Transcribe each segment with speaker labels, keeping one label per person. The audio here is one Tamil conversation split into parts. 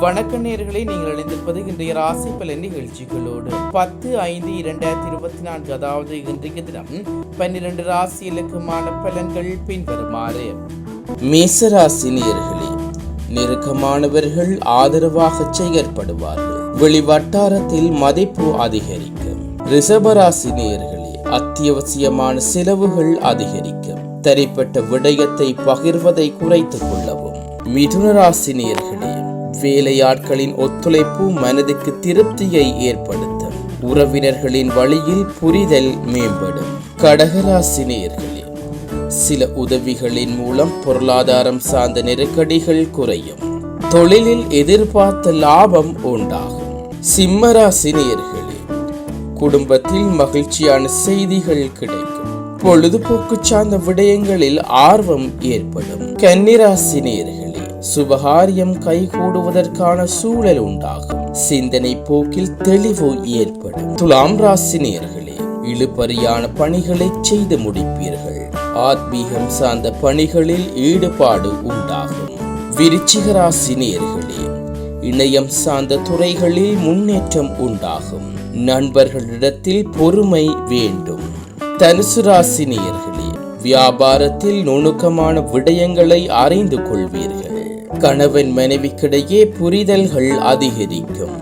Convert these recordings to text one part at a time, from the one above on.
Speaker 1: வணக்க நேர்களை நீங்கள் இணைந்திருப்பது இன்றைய ராசி பலன் நிகழ்ச்சிகளோடு. பத்து ஐந்து இரண்டாயிரத்தி இருபத்தி நான்கு அதாவது இன்றைய தினம் பன்னிரண்டு ராசிகளுக்குமான பலன்கள் பின்வருமாறு. மேசராசி நேர்களே நெருக்கமானவர்கள் ஆதரவாக செயற்படுவார்கள். வெளி வட்டாரத்தில் மதிப்பு அதிகரிக்கும். ரிஷபராசி நேர்களே அத்தியாவசியமான செலவுகள் அதிகரிக்கும். தனிப்பட்ட விடயத்தை பகிர்வதை குறைத்துக் கொள்ளவும். மிதுன ராசி நேர்களே வேலையாட்களின் ஒத்துழைப்பு மனதுக்கு திருப்தியை ஏற்படுத்தும். உறவினர்களின் வழியில் புரிதல் மேம்படும். கடகராசினியர்களே சில உதவிகளின் மூலம் பொருளாதாரம் சார்ந்த நெருக்கடிகள் குறையும். தொழிலில் எதிர்பார்த்த லாபம் உண்டாகும். சிம்மராசினியர்களே குடும்பத்தில் மகிழ்ச்சியான செய்திகள் கிடைக்கும். பொழுதுபோக்கு சார்ந்த விடயங்களில் ஆர்வம் ஏற்படும். கன்னிராசினியர்கள் சுபகாரியம் கைகூடுவதற்கான சூழல் உண்டாகும். சிந்தனை போக்கில் தெளிவு ஏற்படும். துலாம் ராசி நேர்களே இழுபறியான பணிகளை செய்து முடிப்பீர்கள். ஆத்மீகம் சார்ந்த பணிகளில் ஈடுபாடு உண்டாகும். விருச்சிக ராசி நேர்களே இணையம் சார்ந்த துறைகளில் முன்னேற்றம் உண்டாகும். நண்பர்களிடத்தில் பொறுமை வேண்டும். தனுசு ராசி நேர்களே வியாபாரத்தில் நுணுக்கமான விடயங்களை அறிந்து கொள்வீர்கள். கணவன் மனைவிக்கிடையே புரிதல்கள் அதிகரிக்கும்.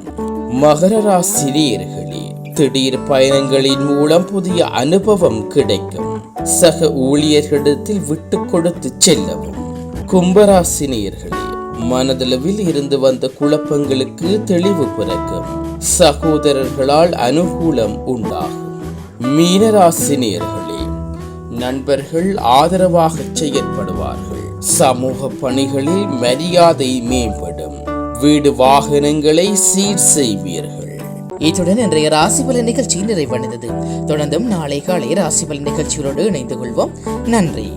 Speaker 1: மகர ராசினியர்களே திடீர் பயணங்களின் மூலம் புதிய அனுபவம் கிடைக்கும். சக ஊழியர்களிடத்தில் விட்டு கொடுத்து செல்லவும். கும்பராசினியர்களே மனதளவில் இருந்து வந்த குழப்பங்களுக்கு தெளிவு பிறக்கும். சகோதரர்களால் அனுகூலம் உண்டாகும். மீனராசினியர்களே நண்பர்கள் ஆதரவாக செயற்படுவார்கள். சமூக பணிகளில் மரியாதை மேம்படும். வீடு வாகனங்களை சீர் செய்வீர்கள்.
Speaker 2: இத்துடன் இன்றைய ராசிபலன் நிகழ்ச்சி நிறைவடைந்தது. தொடர்ந்தும் நாளை காலை ராசிபலன் நிகழ்ச்சிகளோடு இணைந்து கொள்வோம். நன்றி.